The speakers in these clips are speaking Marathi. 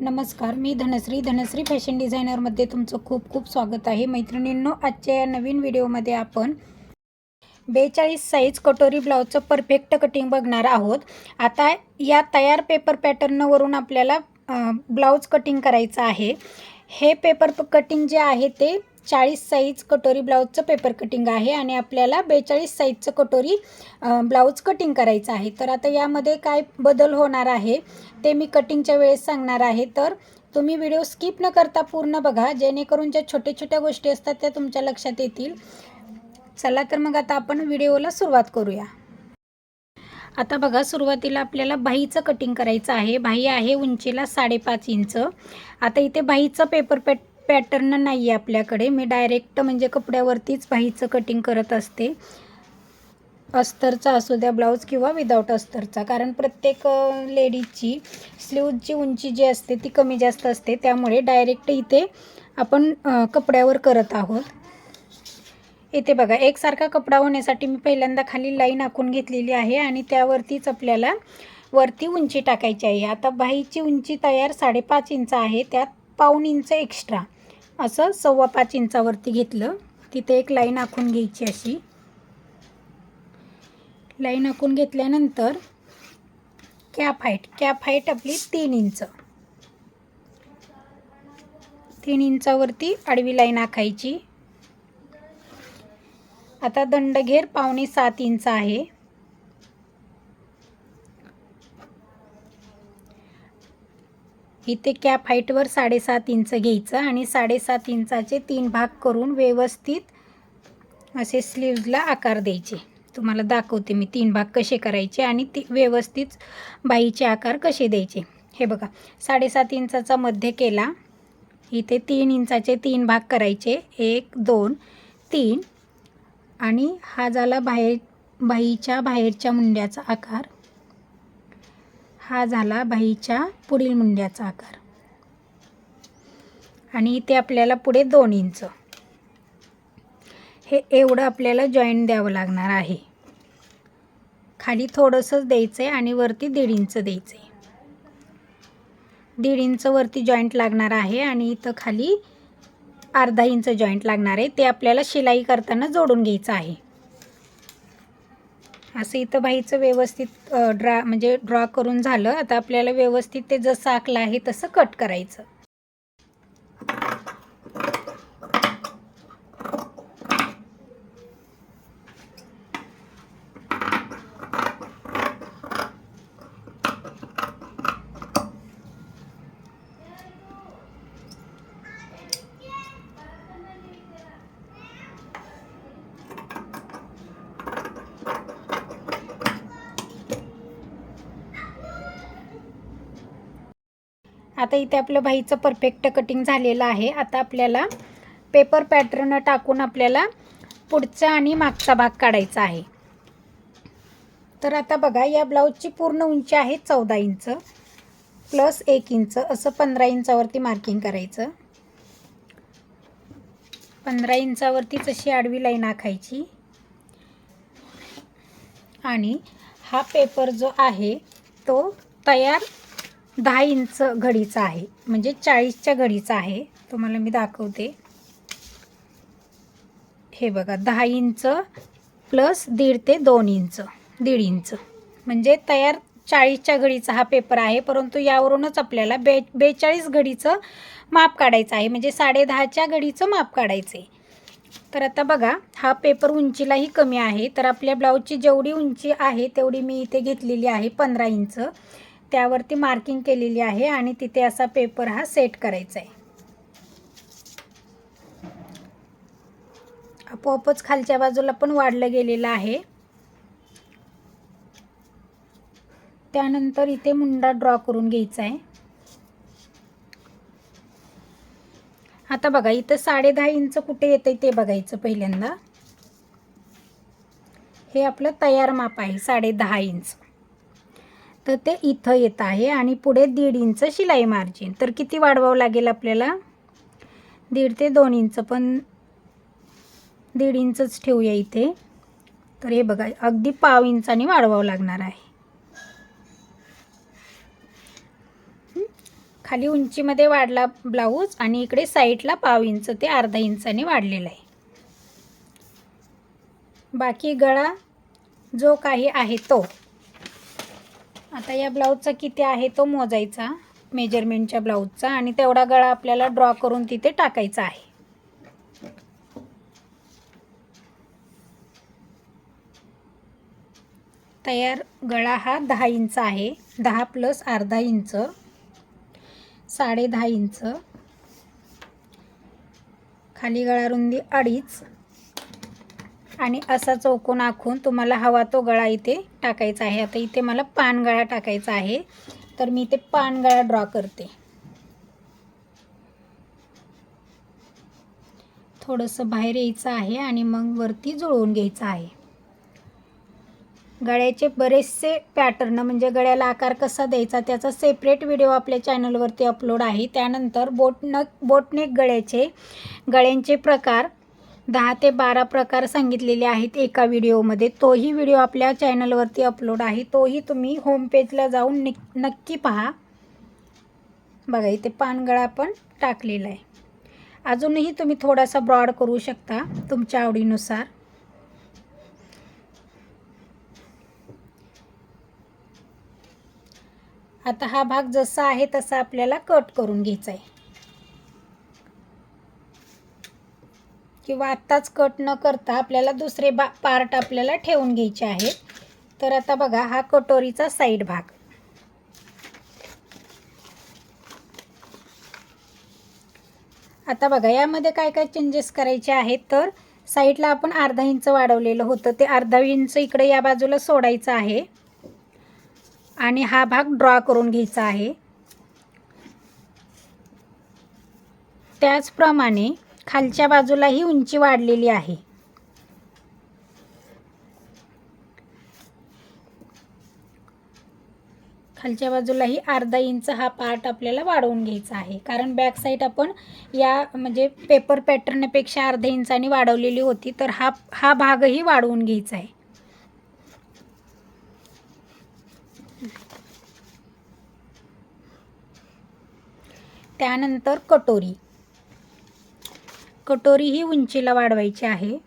नमस्कार मी धनश्री. धनश्री फॅशन डिझायनरमध्ये तुमचं खूप खूप स्वागत आहे. मैत्रिणींनो आजच्या या नवीन व्हिडिओमध्ये आपण बेचाळीस साईज कटोरी ब्लाऊजचं परफेक्ट कटिंग बघणार आहोत. आता या तयार पेपर पॅटर्नवरून आपल्याला ब्लाऊज कटिंग करायचं आहे. हे पेपर कटिंग जे आहे ते चाळीस साईज कटोरी ब्लाऊजचं पेपर कटिंग आहे आणि आपल्याला बेचाळीस साईजचं कटोरी ब्लाऊज कटिंग करायचं आहे. तर आता यामध्ये काय बदल होणार आहे ते मी कटिंगच्या वेळेस सांगणार आहे. तर तुम्ही व्हिडिओ स्किप न करता पूर्ण बघा जेणेकरून ज्या छोट्या छोट्या गोष्टी असतात त्या तुमच्या लक्षात येतील. चला तर मग आता आपण व्हिडिओला सुरुवात करूया. आता बघा सुरुवातीला आपल्याला बाहीचं कटिंग करायचं आहे. बाही आहे उंचीला साडेपाच इंच. आता इथे बाहीचं पेपर पॅट पॅटर्न नाही आहे आपल्याकडे. मी डायरेक्ट म्हणजे कपड्यावरतीच बाहीचं कटिंग करत असते. अस्तरचा असू द्या ब्लाऊज किंवा विदाऊट अस्तरचा. कारण प्रत्येक लेडीजची स्लीवची उंची जी असते ती कमी जास्त असते. त्यामुळे डायरेक्ट इथे आपण कपड्यावर करत आहोत. इथे बघा एकसारखा कपडा होण्यासाठी मी पहिल्यांदा खाली लाईन आखून घेतलेली आहे आणि त्यावरतीच आपल्याला वरती उंची टाकायची आहे. आता बाहीची उंची तयार साडेपाच इंच आहे. त्यात पाऊण इंच एक्स्ट्रा असं सव्वा पाच इंचावरती घेतलं. तिथे एक लाईन आखून घ्यायची अशी. लाईन आखून घेतल्यानंतर कॅप हाईट कॅप हाईट आपली तीन इंच. तीन इंचावरती आडवी लाईन आखायची. आता दंडघेर पावणे सात इंच आहे. इथे कॅप हाईटवर साडेसात इंच घ्यायचं आणि साडेसात इंचाचे तीन भाग करून व्यवस्थित असे स्लीव्जला आकार द्यायचे. तुम्हाला दाखवते मी तीन भाग कसे करायचे आणि ती व्यवस्थित बाईचे आकार कसे द्यायचे. हे बघा साडेसात इंचाचा मध्य केला. इथे तीन इंचाचे तीन भाग करायचे. एक दोन तीन आणि हा झाला बाहेर बाईच्या बाहेरच्या मुंड्याचा आकार. हा झाला बाईच्या पुढील मुंड्याचा आकार. आणि इथे आपल्याला पुढे दोन इंच. हे एवढं आपल्याला जॉईंट द्यावं लागणार आहे. खाली थोडंसंच द्यायचं आहे आणि वरती दीड इंच द्यायचं आहे दीड इंच वरती जॉईंट लागणार आहे आणि इथं खाली अर्धा इंच जॉईंट लागणार आहे. ते आपल्याला शिलाई करताना जोडून घ्यायचं आहे. असं इथं बाईचं व्यवस्थित ड्रा म्हणजे ड्रॉ करून झालं. आता आपल्याला व्यवस्थित ते जसं आखलं आहे तसं कट करायचं. आता इथे आपलं बाईचं परफेक्ट कटिंग झालेलं आहे. आता आपल्याला पेपर पॅटर्न टाकून आपल्याला पुढचा आणि मागचा भाग काढायचा आहे. तर आता बघा या ब्लाऊजची पूर्ण उंची आहे चौदा इंच. प्लस एक इंच असं पंधरा इंचावरती मार्किंग करायचं. पंधरा इंचावरतीच अशी आडवी लाईन आखायची. आणि हा पेपर जो आहे तो तयार दहा इंच घडीचा आहे. म्हणजे चाळीसच्या घडीचा आहे. तुम्हाला मी दाखवते. हे बघा दहा इंच प्लस दीड ते दोन इंच दीड इंच. म्हणजे तयार चाळीसच्या घडीचा हा पेपर आहे परंतु यावरूनच आपल्याला बे बेचाळीस घडीचं माप काढायचं आहे. म्हणजे साडे दहाच्या घडीचं माप काढायचं आहे तर आता बघा हा पेपर उंचीलाही कमी आहे. तर आपल्या ब्लाऊजची जेवढी उंची आहे तेवढी मी इथे घेतलेली आहे पंधरा इंच. त्यावरती मार्किंग केलेली आहे आणि तिथे असा पेपर हा सेट करायचा आहे. आपोआपच खालच्या बाजूला पण वाढलं गेलेलं आहे. त्यानंतर इथे मुंडा ड्रॉ करून घ्यायचा आहे. आता बघा इथं साडे दहा इंच कुठे येतं ते बघायचं पहिल्यांदा. हे आपलं तयार माप आहे साडे दहा इंच. तर ते इथं येत आहे आणि पुढे दीड इंच शिलाई मार्जिन तर किती वाढवावं लागेल आपल्याला? दीड ते दोन इंच पण दीड इंचच ठेवूया इथे. तर हे बघा अगदी पाव इंचाने वाढवावं लागणार आहे. खाली उंचीमध्ये वाढला ब्लाऊज आणि इकडे साईडला पाव इंच ते अर्धा इंचाने वाढलेलं आहे. बाकी गळा जो काही आहे तो. आता या ब्लाऊजचा किती आहे तो मोजायचा मेजरमेंटच्या ब्लाऊजचा आणि तेवढा गळा आपल्याला ड्रॉ करून तिथे टाकायचा आहे. तयार गळा हा दहा इंच आहे दहा प्लस अर्धा इंच साडे दहा इंच. खाली गळा रुंदी अडीच आणि असा चौकोन आखून तुम्हाला हवा तो गळा इथे टाकायचा आहे. आता इथे मला पानगळा टाकायचा आहे. तर मी इथे पानगळा ड्रॉ करते. थोडंसं बाहेर यायचं आहे आणि मग वरती जुळवून घ्यायचं आहे. गळ्याचे बरेचसे पॅटर्न म्हणजे गळ्याला आकार कसा द्यायचा त्याचा सेपरेट व्हिडिओ आपल्या चॅनलवरती अपलोड आहे. त्यानंतर बोटनक बोटनेक गळ्याचे गळ्यांचे प्रकार दहा ते बारा प्रकार सांगितलेले आहेत एका व्हिडिओमध्ये. तोही व्हिडिओ आपल्या चॅनलवरती अपलोड आहे. तोही तुम्ही होमपेजला जाऊन निक नक्की पहा. बघा इथे पानगळा पण टाकलेला आहे. अजूनही तुम्ही थोडासा ब्रॉड करू शकता तुमच्या आवडीनुसार. आता हा भाग जसा आहे तसा आपल्याला कट करून घ्यायचा आहे. किंवा आत्ताच कट न करता आपल्याला दुसरे बा पार्ट आपल्याला ठेवून घ्यायचे आहेत. तर आता बघा हा कटोरीचा साईड भाग. आता बघा यामध्ये काय काय चेंजेस करायचे आहेत? तर साईडला आपण अर्धा इंच वाढवलेलं होतं. ते अर्धा इंच इकडे या बाजूला सोडायचं आहे. आणि हा भाग ड्रॉ करून घ्यायचा आहे. त्याचप्रमाणे खालच्या बाजूलाही उंची वाढलेली आहे. खालच्या बाजूलाही अर्धा इंच हा पार्ट आपल्याला वाढवून घ्यायचा आहे. कारण बॅक साईड आपण या म्हणजे पेपर पॅटर्नपेक्षा अर्धा इंचाने वाढवलेली होती तर हा हा भागही वाढवून घ्यायचा आहे. त्यानंतर कटोरी. कटोरी ही उंचीला वाढवायची आहे.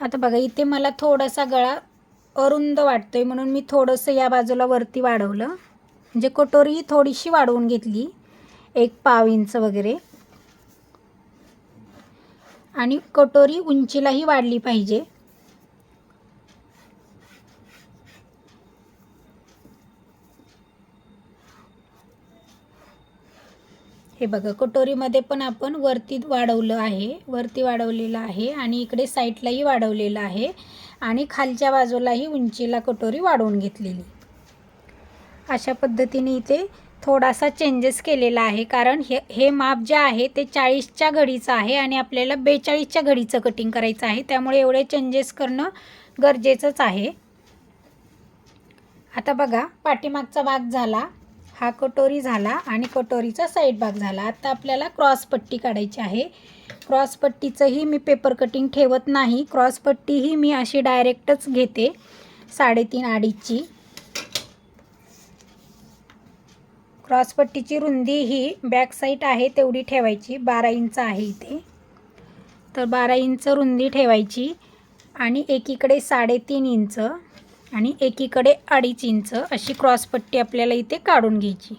आता बघा इथे मला थोडासा गळा अरुंद वाटतोय म्हणून मी थोडंसं या बाजूला वरती वाढवलं. म्हणजे कटोरी ही थोडीशी वाढवून घेतली एक पाव इंच वगैरे. आणि कटोरी उंचीलाही वाढली पाहिजे. हे बघा कटोरीमध्ये पण आपण वरती वाढवलं आहे वरती वाढवलेलं आहे आणि इकडे साईडलाही वाढवलेलं आहे आणि खालच्या बाजूलाही उंचीला कटोरी वाढवून घेतलेली. अशा पद्धतीने इथे थोडासा चेंजेस केलेला आहे कारण हे हे माप जे आहे ते चाळीसच्या घडीचं आहे आणि आपल्याला बेचाळीसच्या घडीचं कटिंग करायचं आहे त्यामुळे एवढे चेंजेस करणं गरजेचंच आहे. आता बघा पाठीमागचा भाग झाला. हा कटोरी झाला आणि कटोरीचा साईड भाग झाला. आता आपल्याला क्रॉस पट्टी काढायची आहे. क्रॉस पट्टीचंही मी पेपर कटिंग ठेवत नाही. क्रॉसपट्टीही मी अशी डायरेक्टच घेते. साडेतीन अडीचची. क्रॉसपट्टीची रुंदी ही बॅक साईड आहे तेवढी ठेवायची. बारा इंच आहे इथे. तर बारा इंच रुंदी ठेवायची आणि एकीकडे साडेतीन इंच. आणि एकीकडे अडीच इंच अशी क्रॉसपट्टी आपल्याला इथे काढून घ्यायची.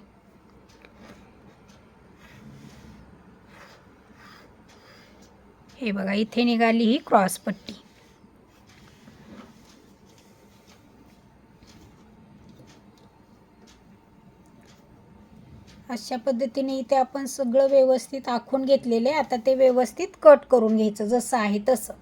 हे बघा इथे निघाली ही क्रॉसपट्टी अशा पद्धतीने इथे आपण सगळं व्यवस्थित आखून घेतलेले आता ते व्यवस्थित कट करून घ्यायचं जसं आहे तसं.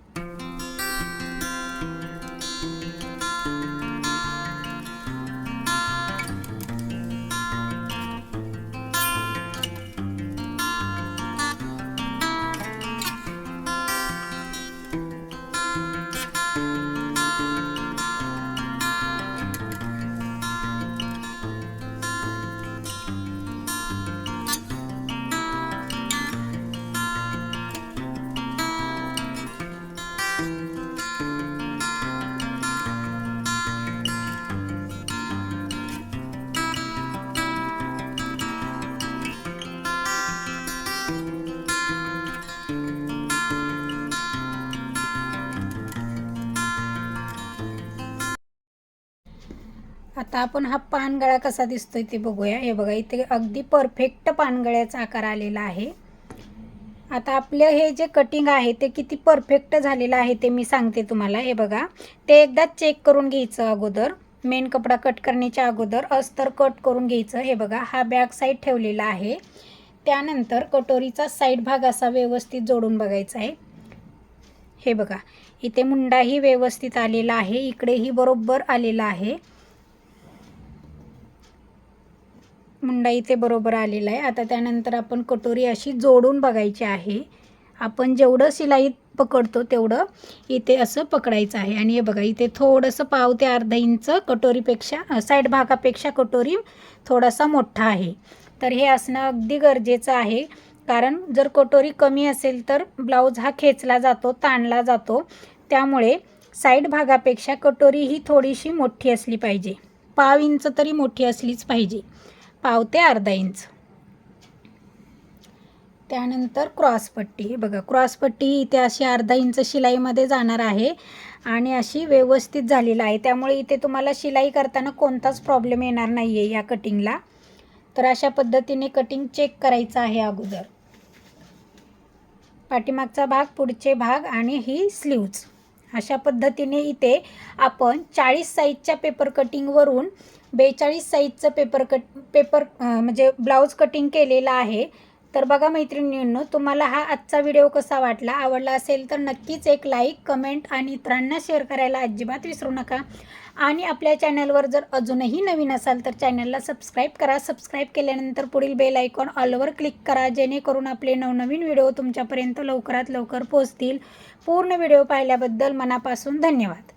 आता आपण हा पानगळा कसा दिसतोय ते बघूया. हे बघा इथे अगदी परफेक्ट पानगळ्याचा आकार आलेला आहे. आता आपलं हे जे कटिंग आहे ते किती परफेक्ट झालेलं आहे ते मी सांगते तुम्हाला. हे बघा ते एकदा चेक करून घ्यायचं अगोदर. मेन कपडा कट करण्याच्या अगोदर अस्तर कट करून घ्यायचं. हे बघा हा बॅक साईड ठेवलेला आहे. त्यानंतर कटोरीचा साईड भाग असा व्यवस्थित जोडून बघायचा आहे. हे बघा इथे मुंडाही व्यवस्थित आलेला आहे. इकडेही बरोबर आलेला आहे. मुंडा इथे बरोबर आलेला आहे. आता त्यानंतर आपण कटोरी अशी जोडून बघायची आहे. आपण जेवढं शिलाई पकडतो तेवढं इथे असं पकडायचं आहे. आणि हे बघा इथे थोडंसं पाव ते अर्धा इंच कटोरीपेक्षा साईड भागापेक्षा कटोरी थोडासा मोठा आहे. तर हे असणं अगदी गरजेचं आहे. कारण जर कटोरी कमी असेल तर ब्लाऊज हा खेचला जातो ताणला जातो. त्यामुळे साईड भागापेक्षा कटोरी ही थोडीशी मोठी असली पाहिजे. पाव इंच तरी मोठी असलीच पाहिजे. पाव ते अर्धा इंच. त्यानंतर क्रॉसपट्टी बघा क्रॉसपट्टी इथे अशी अर्धा इंच शिलाईमध्ये जाणार आहे आणि अशी व्यवस्थित झालेलं आहे. त्यामुळे इथे तुम्हाला शिलाई करताना कोणताच प्रॉब्लेम येणार नाही आहे या कटिंगला तर अशा पद्धतीने कटिंग चेक करायचं आहे अगोदर. पाठीमागचा भाग पुढचे भाग आणि ही स्लीव्ज अशा पद्धतीने इथे आपण चाळीस साईजच्या पेपर कटिंगवरून बेचाळीस साईजचं पेपर कट पेपर म्हणजे ब्लाऊज कटिंग केलेलं आहे. तर बघा मैत्रिणींनो तुम्हाला हा आजचा व्हिडिओ कसा वाटला? आवडला असेल तर नक्कीच एक लाईक कमेंट आणि इतरांना शेअर करायला अजिबात विसरू नका. आणि आपल्या चॅनलवर जर अजूनही नवीन असाल तर चॅनलला सबस्क्राईब करा. सबस्क्राईब केल्यानंतर पुढील बेल आयकॉन ऑलवर क्लिक करा जेणेकरून आपले नवनवीन व्हिडिओ तुमच्यापर्यंत लवकरात लवकर पोहोचतील. पूर्ण व्हिडिओ पाहिल्याबद्दल मनापासून धन्यवाद.